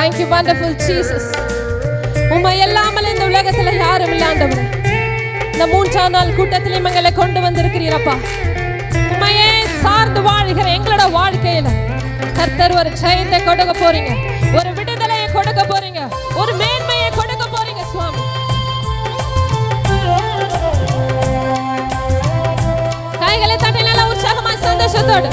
Thank you, wonderful Jesus. உம்மை இல்லாமல் இந்த உலகத்துல யாரும் இல்லாண்டவர் இந்த மூன்றாம் நாள் கூட்டத்திலும் எங்களை கொண்டு வந்திருக்கிறீரப்பா உண்மையே சார்ந்து வாழ்கிற எங்களோட வாழ்க்கையில கர்த்தர் ஒரு ஜெயத்தை கொடுக்க போறீங்க. ஒரு விடுதலையை கொடுக்க போறீங்க. ஒரு மேன்மையை கொடுக்க போறீங்க சுவாமி. கைகளை தட்டி உற்சாகமா சந்தோஷத்தோடு.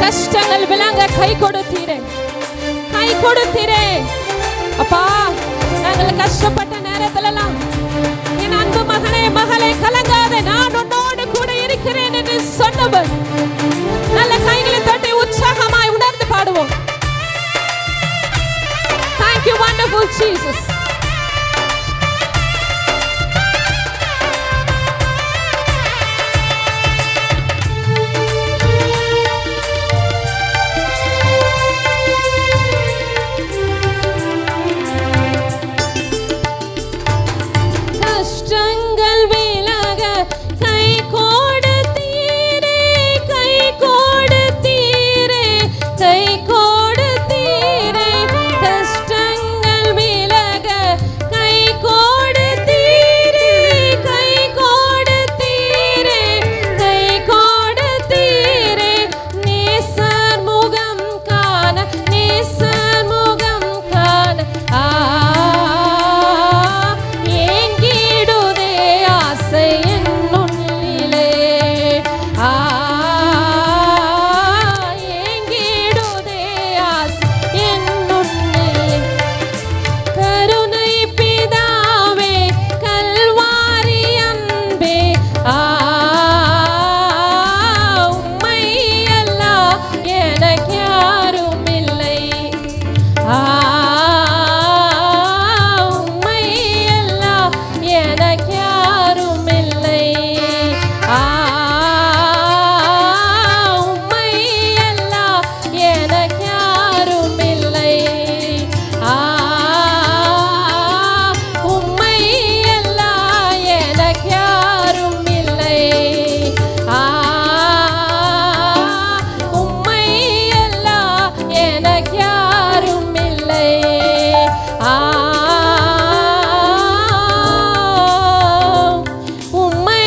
கஷ்டங்கள் விளங்க கை கொடுத்தீரே. கை கொடுத்தீரே. அப்பா நாங்கள் கஷ்டப்பட்ட நேரத்துலலாம் என் அன்பு மகனே மகளே கலங்காத. நான் உன்னோடு கூட இருக்கிறேன் என்று சொன்னவர். நல்ல கைகளை தட்டி உற்சாகமாய் உணர்ந்து பாடுவோம். Thank you, wonderful உம்மை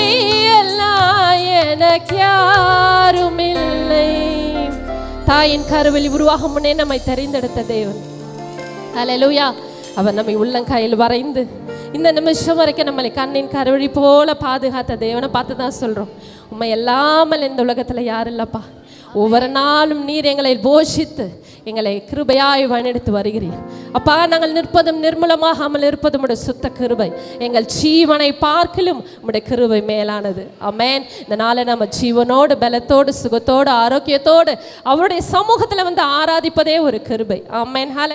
எல்லாம் எனக்கு யாரும் இல்லை தாயின் கருவில் உருவாகும் முன்னே நம்மை தெரிந்தெடுத்த தேவன். அலலூயா அவர் நம்மை உள்ளங்கையில் வரைந்து இந்த நிமிஷம் வரைக்கும் நம்மளை கண்ணின் கருவழி போல பாதுகாத்த தேவனை பார்த்து தான் சொல்கிறோம் உண்மை எல்லாமல் இந்த உலகத்தில் யாரும் இல்லைப்பா? ஒவ்வொரு நாளும் நீர் எங்களை போஷித்து எங்களை கிருபையாய் வழிநடத்து வருகிறீர். அப்பா நாங்கள் நிற்பதும் நிர்மூலமாகாமல் இருப்பதும் உடைய சுத்த கிருபை. எங்கள் ஜீவனை பார்க்கிலும் உடைய கிருபை மேலானது. அமேன் இந்த நாளை நம்ம ஜீவனோடு பலத்தோடு சுகத்தோடு ஆரோக்கியத்தோடு அவருடைய சமூகத்தில் வந்து ஆராதிப்பதே ஒரு கிருபை. அமேன் ஹால